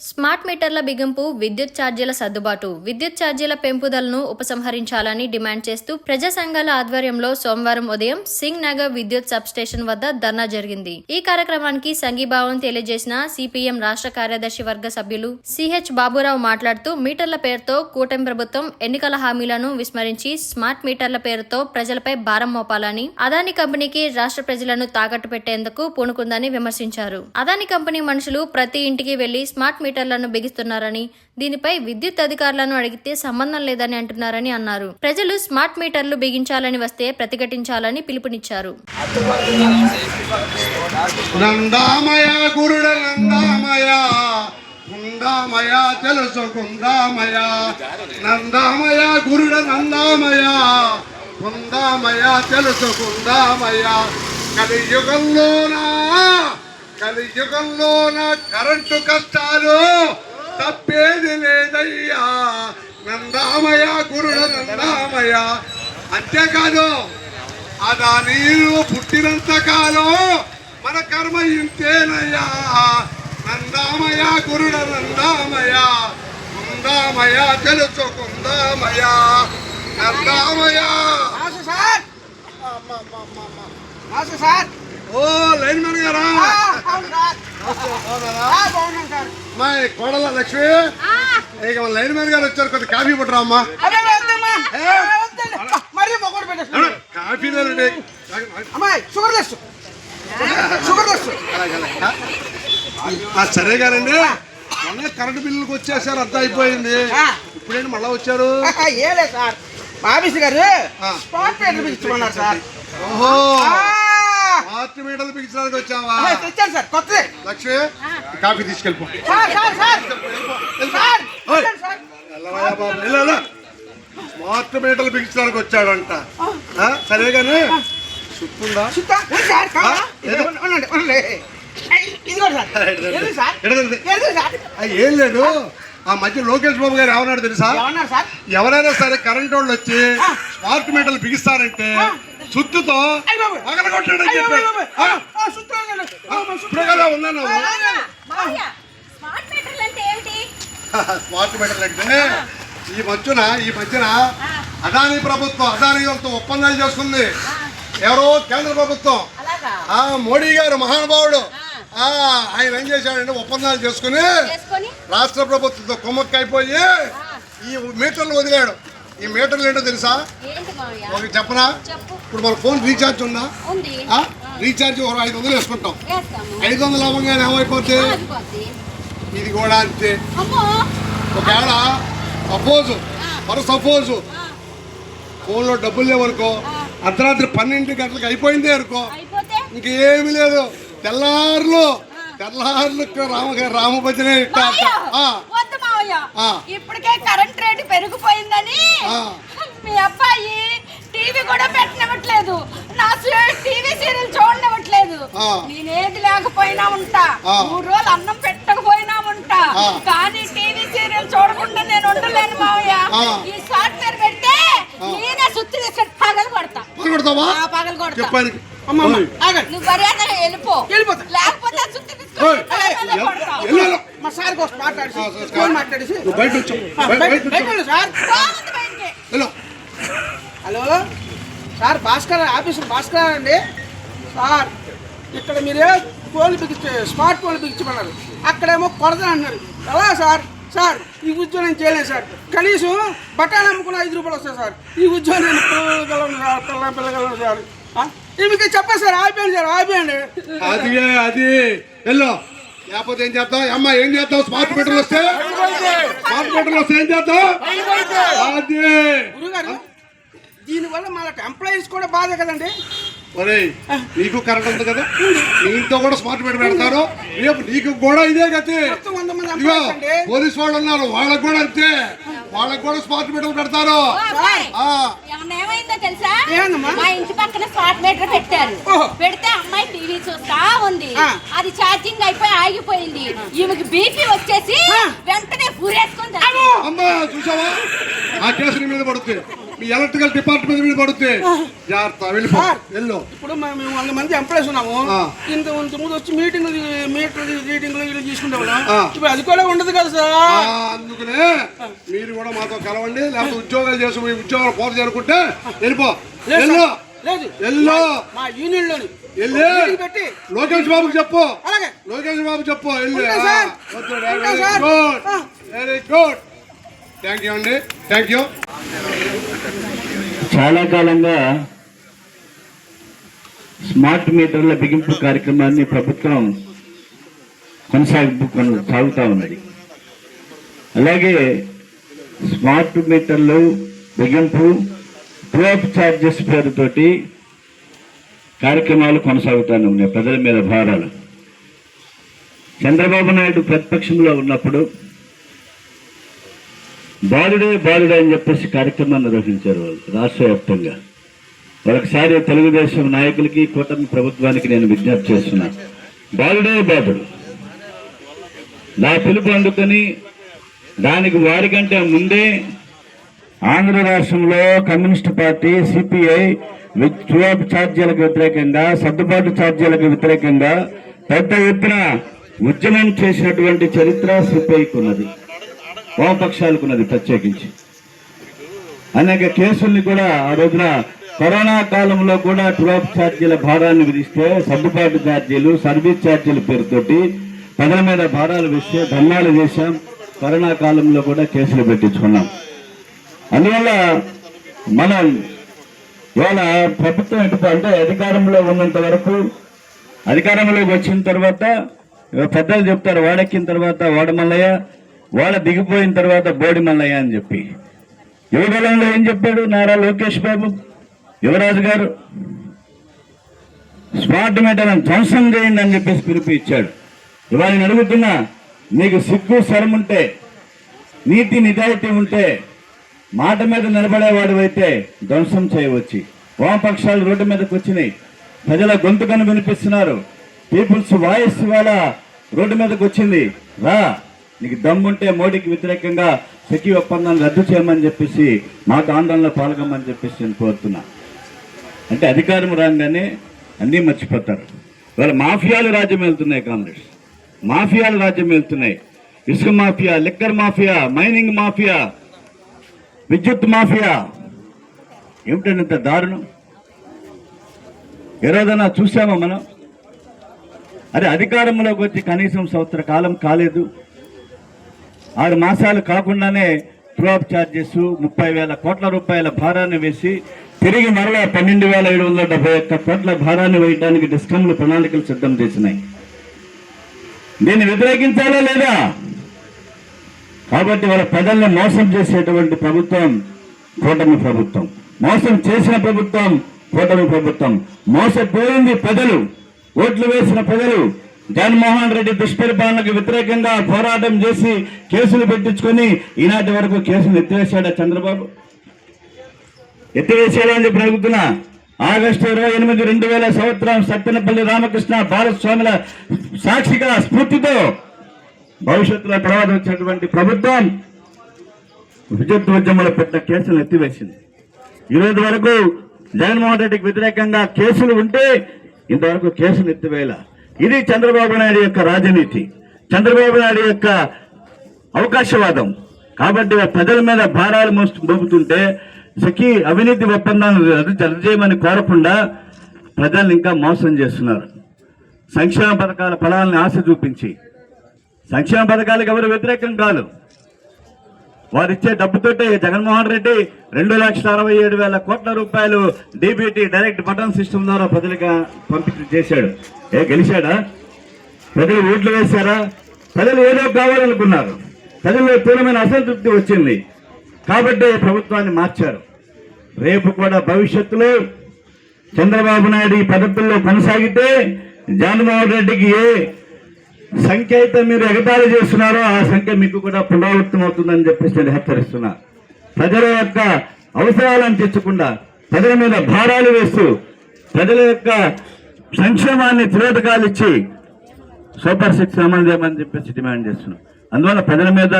Smart మీటర్ల బిగింపు విద్యుత్ ఛార్జీల సర్దుబాటు. విద్యుత్ ఛార్జీల పెంపుదలను ఉపసంహరించాలని డిమాండ్ చేస్తూ ప్రజా సంఘాల ఆధ్వర్యంలో సోమవారం ఉదయం సింగ్ నగర్ విద్యుత్ సబ్ స్టేషన్ వద్ద ధర్నా జరిగింది. ఈ కార్యక్రమానికి సంఘీభావం తెలియజేసిన సిపిఎం రాష్ట్ర కార్యదర్శి వర్గ సభ్యులు సిహెచ్ బాబురావు మాట్లాడుతూ మీటర్ల పేరుతో కూటమి ప్రభుత్వం ఎన్నికల హామీలను విస్మరించి స్మార్ట్ మీటర్ల పేరుతో ప్రజలపై భారం మోపాలని అదాని కంపెనీకి రాష్ట్ర ప్రజలను తాకట్టు పెట్టేందుకు పూనుకుందని విమర్శించారు. అదాని కంపెనీ మనుషులు ప్రతి ఇంటికి వెళ్ళి స్మార్ట్ మీటర్లను బిగిస్తున్నారని దీనిపై విద్యుత్ అధికారులను అడిగితే సంబంధం లేదని అంటున్నారని అన్నారు. ప్రజలు స్మార్ట్ మీటర్లు బిగించాలని వస్తే ప్రతిఘటించాలని పిలుపునిచ్చారు. నందామయ కుందామయ. నందామయ గురుడ నందామయ కుందామయ. కలియుగంలోనా? కలియుగంలోన కరెంటు కష్టాలు తప్పేది లేదయ్యా. నందామయ గురుడ నందామయ అంతేకాదు అదా నీరు పుట్టినంత కాలం మన కర్మ ఇంతేనయ్యా. నందామయ గురుడ నందామయ కుందామయ తెలుసుకుందామయ నందామయ సార్! సార్! ఓ లైన్ మ్యాన్ గారా? మా కోడల లక్ష్మి ఇక మన లైన్ మ్యాన్ గారు వచ్చారు కొద్ది కాఫీ పట్టరా అమ్మా coffee sugar less. Sugar less. సరే గారండి. మొన్న కరెంటు బిల్లుకి వచ్చేసారు అంతా అయిపోయింది. ఇప్పుడేంటి మళ్ళా వచ్చారు? ఏలే సార్. బాబీస్ గారు. స్పాట్ పేర్లు ఇచ్చుకున్నారు సార్. ఓహో. పార్టీ మీటర్లు బిగించడానికి వచ్చావా? తెచ్చాను సార్ కొత్తది. Lakshmi coffee తీసుకెళ్ళిపో. Sir sir sir. Sir ఓయ్. తెచ్చాను సార్. వెళ్ళవయ్యా బాబు, వెళ్ళు, వెళ్ళు. స్మార్ట్ మీటర్లు బిగించడానికి వచ్చాడంట. సరే కానీ సుత్తుందా? చుట్టా ఉంది సార్ కావాలా? ఆ, ఏదో. ఉండండి ఉండండి ఇదిగోండి సార్. ఎందుకు సార్? ఎడదండి. ఎందుకు సార్? ఆ, ఏం లేదు. ఆ మధ్య లోకేష్ బాబు గారు ఏమన్నాడు తెలుసా? ఎవరైనా సరే కరెంట్ వాళ్ళు వచ్చి స్మార్ట్ మీటర్లు బిగిస్తారంటే సుత్తుతో ఉన్నాను. స్మార్ట్ మీటర్లు అంటే ఈ మధ్యన ఈ మధ్యన అదాని ప్రభుత్వం అదాని వాళ్ళతో ఒప్పందాలు చేసుకుంది. ఎవరో కేంద్ర ప్రభుత్వం. అలాగా? ఆ మోడీ గారు మహానుభావుడు. ఆ. ఆయన ఏం చేశాడంటే ఒప్పందాలు చేసుకుని చేసుకొని? రాష్ట్ర ప్రభుత్వంతో కుమ్మక్కైపోయి ఈ మీటర్లు వదిలాడు. ఈ మీటర్లు ఏంటో తెలుసా? ఏంటి మావయ్య. ఒకటి చెప్పనా? చెప్పు. ఇప్పుడు మన ఫోన్ రీఛార్జ్ ఉందా? రీఛార్జ్ ఒక ఐదు వందలు వేసుకుంటాం. ఐదు వందలు అవ్వగానే ఏమైపోతే. ఇది కూడా అంతే. ఒకవేళ సపోజ్ మరి సపోజ్. ఫోన్లో డబ్బులు లేవనుకో అర్ధరాత్రి పన్నెండు గంటలకు అయిపోయింది అనుకో. ఇంకేమీ లేదు. తెల్లారులు తెల్లారులు రామ రామభజనే ఆ. ఇప్పటికే కరెంట్ రేటు పెరిగిపోయిందని. మీ అబ్బాయి టీవీ కూడా పెట్టనివ్వట్లేదు నా టీవీ సీరియల్ చూడనివ్వట్లేదు ఆ. నేనేది లేకపోయినా ఉంటా. మూడు రోజులు అన్నం పెట్టకపోయినా ఉంటా. కానీ టీవీ సీరియల్ చూడకుండా నేను ఉండలేను మావయ్య. ఈ సాఫ్ట్వేర్ పెడితే నేనే సుత్తి పగలు కొడతా పగలు కొడతా చెప్పాను అమ్మ, అమ్మ, ఆగండి. నువ్వు మర్యాదగా వెళ్ళిపో. లేకపోతే సుత్తి. మా సార్ కోసం మాట్లాడేసి బయట. వెళ్ళు. Hello? Sir Bhaskar officer Bhaskar అండి. సార్ ఇక్కడ మీరే ఫోన్లు బిగించే స్మార్ట్ ఫోన్లు బిగించమన్నారు. అక్కడేమో కొరత అన్నారు. ఎలా సార్? సార్ ఈ ఉద్యోగం నేను చేయలేదు సార్. కనీసం బఠాలు అమ్ముకున్న ఐదు రూపాయలు వస్తాయి సార్. ఈ ఉద్యోగం నేను పిల్లగలను సార్ పిల్ల పిల్లగలను సార్. మీకు చెప్పాను సార్ ఆగిపోయండి సార్ ఆగిపోయండి అది అది. వెళ్ళు. లేకపోతే ఏం చేస్తావు అమ్మ ఏం చేస్తావు స్మార్ట్ మీటర్లు వస్తే? స్మార్ట్ మీటర్లు వస్తే ఏం చేస్తావు అది. గురుగారు దీనివల్ల మనకు ఎంప్లాయీస్ కూడా బాధే కదండి. ఒరేయ్ నీకు కరెంట్ ఉంది కదా? నీతో కూడా స్మార్ట్ మీటర్ పెడతారు రేపు నీకు కూడా ఇదే గతి. పోలీస్ వాళ్ళు ఉన్నారు. వాళ్ళకు కూడా అంతే. వాళ్ళకు కూడా స్మార్ట్ మీటర్లు పెడతారు ఏమైందో తెలుసా? మా ఇంటి పక్కన స్మార్ట్ మీటర్ పెట్టారు. పెడితే అమ్మాయి టీవీ చూస్తా ఉంది. అది ఛార్జింగ్ అయిపోయి ఆగిపోయింది. ఈమెకి బీపీ వచ్చేసి. వెంటనే పూరేసుకొని చచ్చింది. అమ్మా చూసావా? ఆ కేసు మీద పడుతుంది. మీ ఎలక్ట్రికల్ డిపార్ట్మెంట్ మీద పడుతుంది జాగ్రత్త వెళ్ళిపో. వెళ్ళు. ఇప్పుడు మేము వంద మంది ఎంప్లాయీస్ ఉన్నాము. ఇంత ఇంత ముందు వచ్చి మీటింగ్ మీటర్ రీడింగ్లు ఇల్లు తీసుకుంటే. ఇప్పుడు అది కూడా ఉండదు కదా సార్. అందుకనే మీరు కూడా మాతో కలవండి లేకపోతే ఉద్యోగాలు చేసి మీ ఉద్యోగాలు పోత చేరుకుంటే వెళ్ళిపో. వెళ్ళు. లేదు. వెళ్ళు. మా యూనియన్లోని వెళ్ళి. పెట్టి లోకేష్ బాబుకి చెప్పు. అలాగే. లోకేష్ బాబు చెప్పు వెళ్ళి. వెరీ గుడ్ థ్యాంక్ యూ అండి. థ్యాంక్ యూ చాలా కాలంగా స్మార్ట్ మీటర్ల బిగింపు కార్యక్రమాన్ని ప్రభుత్వం కొనసాగింపు సాగుతూ ఉన్నది అలాగే స్మార్ట్ మీటర్లు బిగింపు డ్రాప్ ఛార్జెస్ పేరుతోటి కార్యక్రమాలు కొనసాగుతూనే ఉన్నాయి. ప్రజల మీద భారాలు. చంద్రబాబు నాయుడు ప్రతిపక్షంలో ఉన్నప్పుడు బాలుడే బాలుడే అని చెప్పేసి కార్యక్రమాన్ని నిర్వహించారు వాళ్ళు రాష్ట్ర వ్యాప్తంగా ఒకసారి తెలుగుదేశం నాయకులకి కూటమి ప్రభుత్వానికి నేను విజ్ఞప్తి చేస్తున్నా. బాలుడే బాలుడు నా పిలుపు అందుకొని దానికి వారికంటే ముందే ఆంధ్ర రాష్ట్రంలో communist party C P I చువాబు ఛార్జీలకు వ్యతిరేకంగా సర్దుబాటు ఛార్జీలకు వ్యతిరేకంగా పెద్ద ఎత్తున ఉద్యమం చేసినటువంటి చరిత్ర సిపిఐకి ఉన్నది. వామపక్షాలకు ఉన్నది ప్రత్యేకించి. అనేక కేసుల్ని కూడా ఆ రోజున కరోనా కాలంలో కూడా డ్రాప్ ఛార్జీల భారాన్ని విధిస్తే సర్దుబాటు ఛార్జీలు సర్వీస్ ఛార్జీల పేరుతోటి ప్రజల మీద భారాలు వేస్తే ధర్నాలు చేశాం కరోనా కాలంలో కూడా కేసులు పెట్టించుకున్నాం. అందువల్ల మనం ఇవాళ ప్రభుత్వం ఎటు అంటే అధికారంలో ఉన్నంత వరకు అధికారంలోకి వచ్చిన తర్వాత పెద్దలు చెప్తారు వాడెక్కిన తర్వాత వాడమల్లయ్య వాళ్ళ దిగిపోయిన తర్వాత బోడి మల్లయ్య అని చెప్పి. యువగలంలో ఏం చెప్పాడు నారా లోకేష్ బాబు? యువరాజు గారు స్మార్ట్ మీటర్లను ధ్వంసం చేయండి అని చెప్పేసి పిలుపు ఇచ్చాడు. ఇవాళ నేను అడుగుతున్నా నీకు సిగ్గు స్వరం ఉంటే నీతి నిజాయితీ ఉంటే మాట మీద నిలబడేవాడు అయితే ధ్వంసం చేయవచ్చు. వామపక్షాలు రోడ్డు మీదకి వచ్చినాయి. ప్రజల గొంతుకను వినిపిస్తున్నారు. పీపుల్స్ వాయిస్ ఇవాళ రోడ్డు మీదకి వచ్చింది. రా. నీకు దమ్ముంటే మోడీకి వ్యతిరేకంగా సెక్యూ ఒప్పందాన్ని రద్దు చేయమని చెప్పేసి మాకు ఆందోళనలో పాల్గొమని చెప్పేసి నేను కోరుతున్నా. అంటే అధికారం రాగానే అన్నీ మర్చిపోతారు. ఇవాళ మాఫియాలు రాజ్యం వెళ్తున్నాయి కాంగ్రెస్. మాఫియాలు రాజ్యం వెళ్తున్నాయి. ఇసుక mafia liquor mafia mining mafia విద్యుత్ మాఫియా. ఏమిటండి ఇంత దారుణం? ఏ చూసామా మనం? అదే అధికారంలోకి వచ్చి కనీసం సంవత్సర కాలం కాలేదు. ఆరు మాసాలు కాకుండానే డ్రాప్ ఛార్జెస్ ముప్పై వేల కోట్ల రూపాయల భారాన్ని వేసి తిరిగి మరలా పన్నెండు వేల ఏడు వందల డెబ్బై ఒక్క కోట్ల భారాన్ని వేయడానికి డిస్కంలు ప్రణాళికలు సిద్ధం చేసినాయి. దీన్ని వ్యతిరేకించాలా లేదా? కాబట్టి వాళ్ళ ప్రజల్ని మోసం చేసేటువంటి ప్రభుత్వం కూటమి ప్రభుత్వం. మోసం చేసిన ప్రభుత్వం కూటమి ప్రభుత్వం. మోసపోయింది ప్రజలు. ఓట్లు వేసిన ప్రజలు. జగన్మోహన్ రెడ్డి దుష్పరిపాలనకు వ్యతిరేకంగా పోరాటం చేసి కేసులు పెట్టించుకొని ఈనాటి వరకు కేసులు ఎత్తివేశాడా చంద్రబాబు? ఎత్తివేశాడా అని చెప్పి అడుగుతున్నా ఆగస్టు ఇరవై ఎనిమిది రెండు వేల సంవత్సరం సత్తెనపల్లి రామకృష్ణ బాలస్వాముల సాక్షిగా స్ఫూర్తితో భవిష్యత్తులో తర్వాత వచ్చినటువంటి ప్రభుత్వం విద్యుత్ ఉద్యమంలో పెట్టిన కేసులు ఎత్తివేసింది. ఈరోజు వరకు జగన్మోహన్ రెడ్డికి వ్యతిరేకంగా కేసులు ఉంటే ఇంతవరకు కేసులు ఎత్తివేయాల? ఇది చంద్రబాబు నాయుడు యొక్క రాజనీతి. చంద్రబాబు నాయుడు యొక్క అవకాశవాదం. కాబట్టి ప్రజల మీద భారాలు మోపుతుంటే సఖీ అవినీతి ఒప్పందాన్ని రద్దు రద్దు చేయమని కోరకుండా ప్రజల్ని ఇంకా మోసం చేస్తున్నారు. సంక్షేమ పథకాల ఫలాలను ఆశ చూపించి. సంక్షేమ పథకాలకు ఎవరు వ్యతిరేకం కాదు. వారిచ్చే డబ్బుతోటే జగన్మోహన్ రెడ్డి రెండు లక్షల అరవై ఏడు వేల కోట్ల రూపాయలు డీబీటీ డైరెక్ట్ బటన్ సిస్టమ్ ద్వారా ప్రజలుగా పంపిణీ చేశాడు. ఏ గెలిచాడా? ప్రజలు ఓట్లు వేశారా? ప్రజలు ఏదో కావాలనుకున్నారు. ప్రజల్లో తీవ్రమైన అసంతృప్తి వచ్చింది. కాబట్టి ప్రభుత్వాన్ని మార్చారు. రేపు కూడా భవిష్యత్తులో చంద్రబాబు నాయుడు ఈ పద్ధతుల్లో కొనసాగితే జగన్మోహన్ రెడ్డికి ఏ సంఖ్య అయితే మీరు ఎగతాళి చేస్తున్నారో ఆ సంఖ్య మీకు కూడా పునరావృతం అవుతుందని చెప్పేసి నేను హెచ్చరిస్తున్నా. ప్రజల యొక్క అవసరాలను తెచ్చకుండా ప్రజల మీద భారాలు వేస్తూ ప్రజల యొక్క సంక్షేమాన్ని తిరోధకాలు ఇచ్చి సూపర్ సిక్స్ అమలు చేయమని చెప్పేసి డిమాండ్ చేస్తున్నాం. అందువల్ల ప్రజల మీద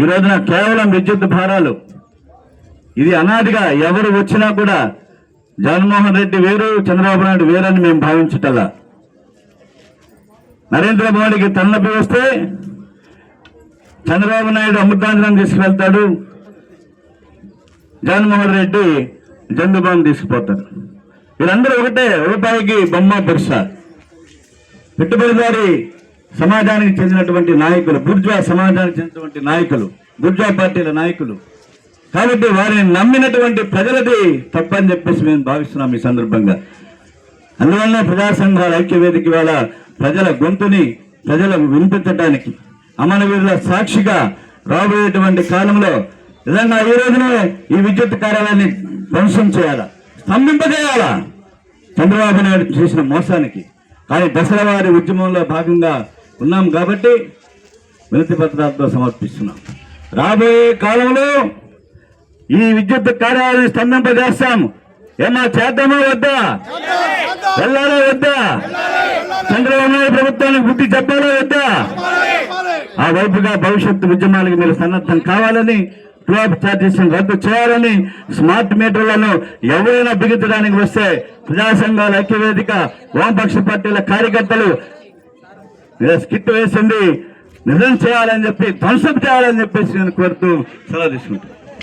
ఈ రోజున కేవలం విద్యుత్ భారాలు ఇది అనాదిగా ఎవరు వచ్చినా కూడా జగన్మోహన్ రెడ్డి వేరు చంద్రబాబు నాయుడు వేరని మేము భావించటల్లా. నరేంద్ర మోడీకి తలనొప్పి వస్తే చంద్రబాబు నాయుడు అమృతాంజనం తీసుకువెళ్తాడు. జగన్మోహన్ రెడ్డి జందుబాబు తీసుకుపోతారు వీళ్ళందరూ ఒకటే రూపాయికి బొమ్మ పెరుస పెట్టుబడిదారి సమాజానికి చెందినటువంటి నాయకులు బుర్జా సమాజానికి చెందినటువంటి నాయకులు బుర్జా పార్టీల నాయకులు. కాబట్టి వారిని నమ్మినటువంటి ప్రజలది తప్పని చెప్పేసి మేము భావిస్తున్నాం ఈ సందర్భంగా. అందువల్ల ప్రజా సంఘాల ఐక్యవేదిక వేళ ప్రజల గొంతుని ప్రజలకు వినిపించడానికి అమరవీరుల సాక్షిగా రాబోయేటువంటి కాలంలో నిజంగా ఈ రోజునే ఈ విద్యుత్ కార్యాలయాన్ని ధ్వంసం చేయాలా? స్తంభింపజేయాలా? చంద్రబాబు నాయుడు చేసిన మోసానికి. కానీ దసరా వారి ఉద్యమంలో భాగంగా ఉన్నాం కాబట్టి వినతి పత్రాలతో సమర్పిస్తున్నాం. రాబోయే కాలంలో ఈ విద్యుత్ కార్యాలయాన్ని స్తంభింపజేస్తాము ఏమన్నా చేద్దామా వద్దా? వెళ్ళాలా వద్దా? చంద్రబాబు నాయుడు ప్రభుత్వానికి బుద్ధి చెప్పాలా వద్దా? ఆ వైపుగా భవిష్యత్తు ఉద్యమాలకు మీరు సన్నద్ధం కావాలని ఫ్లాప్ ఛార్జెస్ రద్దు చేయాలని స్మార్ట్ మీటర్లను ఎవరైనా బిగించడానికి వస్తే ప్రజా సంఘాల ఐక్యవేదిక వామపక్ష పార్టీల కార్యకర్తలు స్కిట్ వేసింది నిజం చేయాలని చెప్పి ధ్వంసం చేయాలని చెప్పేసి నేను కోరుతూ సెలవు తీసుకుంటాను